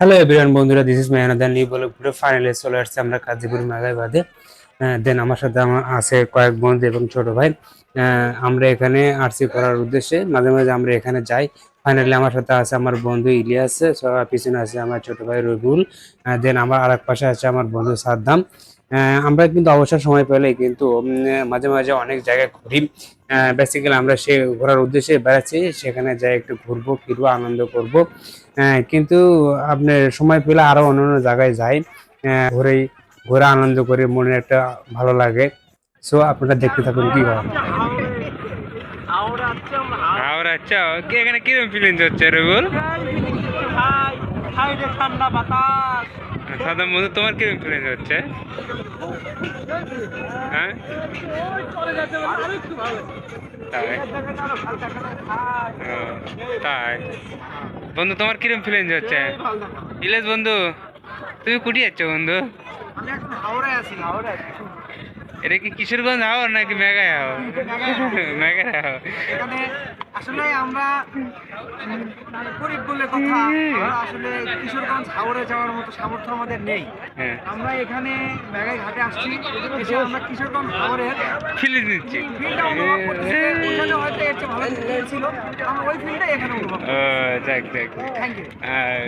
Hello everyone বন্ধুরা this is মেহনাদান নিউ বলে পুরো ফাইনালে চলে আসছে আমরা কাজীপুর মেঘাইবাদে দেন আমার সাথে আমার আছে কয়েক বন্ধু এবং ছোট ভাই। আমরা এখানে আরসি করার উদ্দেশ্যে মাঝে মাঝে আমরা এখানে যাই। ফাইনালি আমার সাথে আছে আমার বন্ধু ইলিয়াস so, পিছনে আছে আমার ছোট ভাই রবিউল দেন আমার আরেক পাশে আছে আমার বন্ধু সাদ্দাম। আমরা কিন্তু অবসর সময় পেলে কিন্তু মাঝে মাঝে অনেক জায়গায় ঘুরি। বেসিক্যালি আমরা সে ঘোরার উদ্দেশ্যে বেড়াচ্ছি সেখানে যাই একটু ঘুরবো ফিরবো আনন্দ করব। কিন্তু আপনি সময় পেলে আরও অন্যান্য জায়গায় যাই ঘুরেই ঘোরা আনন্দ করে মনে একটা ভালো লাগে। সো আপনারা দেখতে থাকুন কি হয় হাওড়া আচ্ছা কি এখানে কীরকম ফিলিংস হচ্ছে রবিউল ঠান্ডা বন্ধু তোমার কীরকম ফিলিংস হচ্ছে? হ্যাঁ? তাই? বন্ধু, তোমার কীরকম ফিলিংস হচ্ছে? ইলেশ, বন্ধু, তুমি কুটি যাচ্ছ, বন্ধু? আমি এখন হাওড়ায় আছি, হাওড়ায় এটা কি কিশোরগঞ্জ হাওড় নাকি মেঘায় হাওড় মেঘায় হাওড় এখানে আসলে আমরা গরিব বলে কথা আসলে কিশোরগঞ্জ হাওড়ে যাওয়ার মতো সামর্থ্য আমাদের নেই। হ্যাঁ। আমরা এখানে মেঘাই ঘাটে আসছি এসে আমরা কিশোরগঞ্জ নিচ্ছি। ফিল্ডটা অনুভব করছি হয়তো এর চেয়ে ভালো ছিল। আমরা ওই এখানে অনুভব যাক থ্যাংক ইউ আর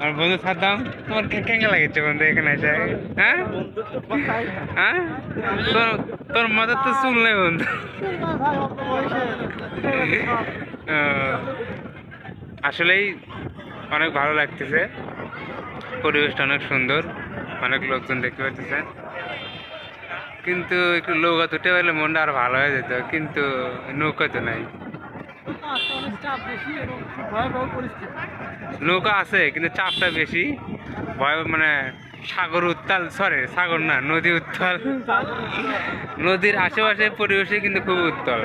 আমার বন্ধু সাদ্দাম তোমার কেঙ্গা লাগেছে বন্ধু এখানে এসে? হ্যাঁ? হ্যাঁ? তোর তোর মাথার তো চুল নেই বন্ধু। ও, আসলেই অনেক ভালো লাগতেছে। পরিবেশটা অনেক সুন্দর অনেক লোকজন দেখতে পাচ্ছেন কিন্তু একটু নৌকা তুটে পারলে মনটা আর ভালো হয়ে যেত কিন্তু নৌকা তো নাই। নৌকা আছে কিন্তু চাপটা বেশি। ভয় মানে সাগর উত্তাল সরি সাগর না, নদী উত্তাল। নদীর আশেপাশে পরিবেশে কিন্তু খুব উত্তাল।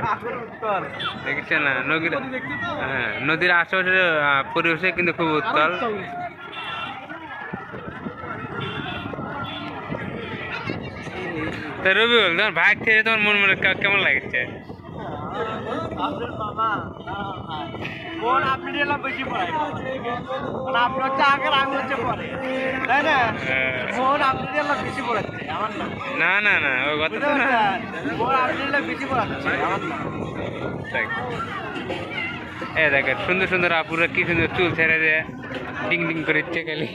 দেখছে না? নদীর হ্যাঁ নদীর আশেপাশে পরিবেশে কিন্তু খুব উত্তাল। রবিউল, তোমার ভাই থেকে তোমার মন মনে কেমন লাগছে? মন আপনি এলাম বেশি পড়ে? মানে আপনি হচ্ছে আগের আমি হচ্ছে পরে। তাই না? হ্যাঁ। আপনি এলাম বেশি পড়াচ্ছে? আমার না। না না ওই কথা তো না। পারছেন? আপনি এলাম বেশি পড়াচ্ছে? আমার না। এ দেখেন সুন্দর সুন্দর আপুরা কি সুন্দর চুল ছেড়ে দেয়। ডিং ডিং করে ইচ্ছে খালি।